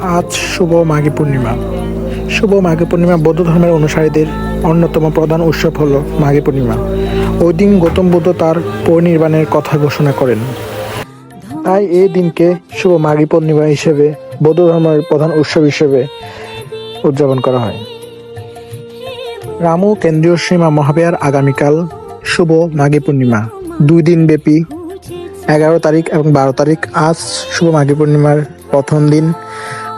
আজ শুভ মাঘী পূর্ণিমা। শুভ মাঘী পূর্ণিমা বৌদ্ধ ধর্মের অনুসারীদের অন্যতম প্রধান উৎসব হল মাঘী পূর্ণিমা। ওই দিন গৌতম বুদ্ধ তার পরিনির্বাণের কথা ঘোষণা করেন। তাই এই দিনকে শুভ মাঘী পূর্ণিমা হিসেবে বৌদ্ধ ধর্মের প্রধান উৎসব হিসেবে উদযাপন করা হয়। রামু কেন্দ্রীয় সীমা মহাবিহার আগামীকাল শুভ মাঘী পূর্ণিমা। দুই দিন ব্যাপী এগারো তারিখ এবং বারো তারিখ আজ শুভ মাঘী পূর্ণিমার প্রথম দিন।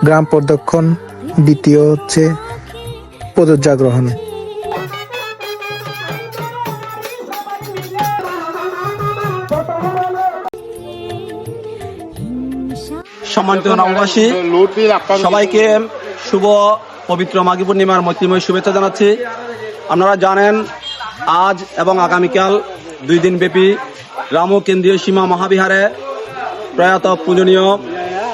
গ্রাম প্রদক্ষণ, দ্বিতীয় হচ্ছে প্রযোজ্যা গ্রহণ সম্মানিত গ্রামবাসী, সবাইকে শুভ পবিত্র মাঘী পূর্ণিমার মৈত্রীময় শুভেচ্ছা জানাচ্ছি। আপনারা জানেন, আজ এবং আগামীকাল দুই দিন ব্যাপী রামু কেন্দ্রীয় সীমা মহাবিহারে প্রয়াত পূজনীয়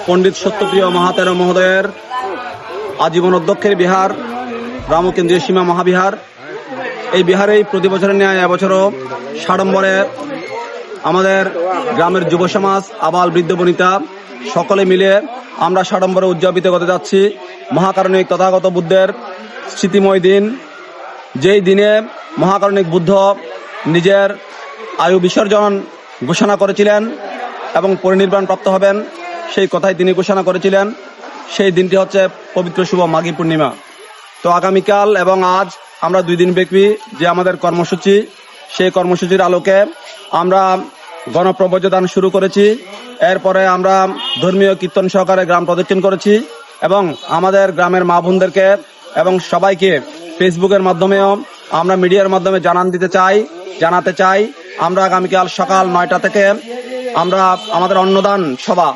পণ্ডিত সত্যপ্রিয় মহাতের মহোদয়ের আজীবন অধ্যক্ষের বিহার রামু কেন্দ্রীয় সীমা মহাবিহার। এই বিহারেই প্রতি বছরের ন্যায় এবছরও সাড়ম্বরে আমাদের গ্রামের যুব সমাজ, আবাল বৃদ্ধ বনিতা, সকলে মিলে আমরা সাড়ম্বরে উদযাপিত করতে যাচ্ছি। মহাকারণিক তথাগত বুদ্ধের স্মৃতিময় দিন। যেই দিনে মহাকারণিক বুদ্ধ নিজের আয়ু বিসর্জন ঘোষণা করেছিলেন এবং পরিনির্বাণ প্রাপ্ত হবেন সেই কথাই তিনি ঘোষণা করেছিলেন। সেই দিনটি হচ্ছে পবিত্র শুভ মাঘী পূর্ণিমা। তো আগামীকাল এবং আজ আমরা দুই দিন ব্যাপী যে আমাদের কর্মসূচি, সেই কর্মসূচির আলোকে আমরা গণপ্রবজ্য দান শুরু করেছি। এরপরে আমরা ধর্মীয় কীর্তন সহকারে গ্রাম প্রদক্ষিণ করেছি এবং আমাদের গ্রামের মা বোনদেরকে এবং সবাইকে ফেসবুকের মাধ্যমেও আমরা মিডিয়ার মাধ্যমে জানান দিতে চাই, জানাতে চাই। আমরা আগামীকাল সকাল নয়টা থেকে আমরা আমাদের অন্নদান সভা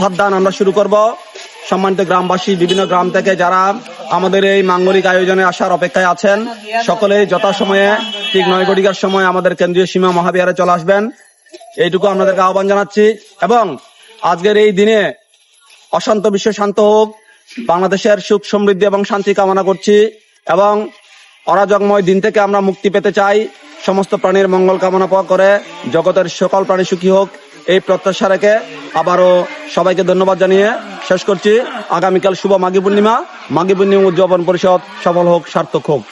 ভাতদান আমরা শুরু করব। সম্মানিত গ্রামবাসী, বিভিন্ন গ্রাম থেকে যারা আমাদের এই মাঙ্গলিক আয়োজনে আসার অপেক্ষায় আছেন, সকলে যথাসময়ে, ঠিক নয় ঘটিকার সময় আমাদের কেন্দ্রীয় সীমা মহাবিহারে চলে আসবেন। এইটুকু আপনাদেরকে আহ্বান জানাচ্ছি। এবং আজকের এই দিনে অশান্ত বিশ্ব শান্ত হোক, বাংলাদেশের সুখ সমৃদ্ধি এবং শান্তি কামনা করছি। এবং অরাজকময় দিন থেকে আমরা মুক্তি পেতে চাই। সমস্ত প্রাণীর মঙ্গল কামনা করে জগতের সকল প্রাণী সুখী হোক, এই প্রত্যাশা রেখে আবারও সবাইকে ধন্যবাদ জানিয়ে শেষ করছি। আগামীকাল শুভ মাঘী পূর্ণিমা। মাঘী পূর্ণিমা উদযাপন পরিষদ সফল হোক, সার্থক হোক।